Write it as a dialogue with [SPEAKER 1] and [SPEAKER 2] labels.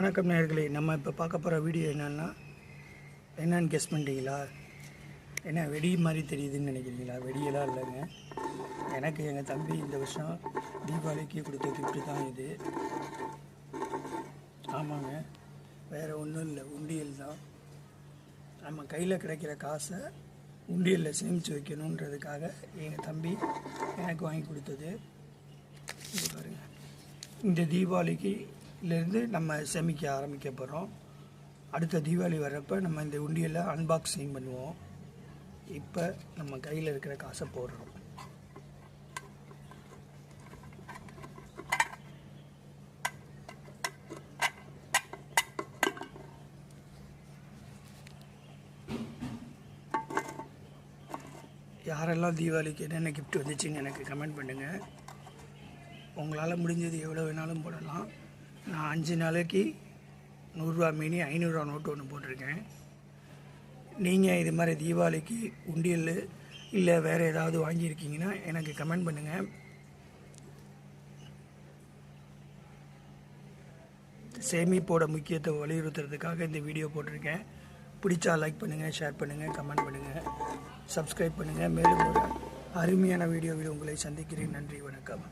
[SPEAKER 1] வணக்கம் நேயர்களே நம்ம இப்போ பார்க்க போகிற வீடியோ என்னென்னா என்னன்னு கெஸ் பண்ணிட்டீங்களா? என்ன வெடி மாதிரி தெரியுதுன்னு நினைக்கிறீங்களா? வெடியெல்லாம் இல்லைங்க. எனக்கு எங்கள் தம்பி இந்த வருஷம் தீபாவளிக்கு கொடுத்த கிஃப்ட்டு தான் இது. ஆமாங்க. வேறு ஒன்றும் இல்லை உண்டியல் தான். நம்ம கையில் கிடைக்கிற காசை உண்டியலில் சேமித்து வைக்கணுன்றதுக்காக எங்கள் தம்பி எனக்கு வாங்கி கொடுத்தது. இது இந்த தீபாவளிக்கு இருந்து நம்ம சேமிக்க ஆரம்பிக்க போகிறோம் அடுத்த தீபாவளி வர்றப்போ நம்ம இந்த உண்டியலை அன்பாக்சிங் பண்ணுவோம். இப்போ நம்ம கையில் இருக்கிற காசை போடுறோம். யாரெல்லாம் தீபாவளிக்கு என்னென்ன கிஃப்ட் வந்துச்சுன்னு எனக்கு கமெண்ட் பண்ணுங்கள் உங்களால் முடிஞ்சது எவ்வளோ வேணாலும் போடலாம். நான் அஞ்சு நாளைக்கு நூறுரூவா மீனி ஐநூறுரூவா நோட்டு ஒன்று போட்டிருக்கேன். நீங்கள் இது மாதிரி தீபாவளிக்கு உண்டியல் இல்லை வேறு ஏதாவது வாங்கியிருக்கீங்கன்னா எனக்கு கமெண்ட் பண்ணுங்கள் சேமிப்போட முக்கியத்துவம் வலியுறுத்துறதுக்காக இந்த வீடியோ போட்டிருக்கேன். பிடிச்சா லைக் பண்ணுங்கள் ஷேர் பண்ணுங்கள் கமெண்ட் பண்ணுங்கள் சப்ஸ்கிரைப் பண்ணுங்கள் மேலும் ஒரு அருமையான வீடியோவில் உங்களை சந்திக்கிறேன். நன்றி வணக்கம்.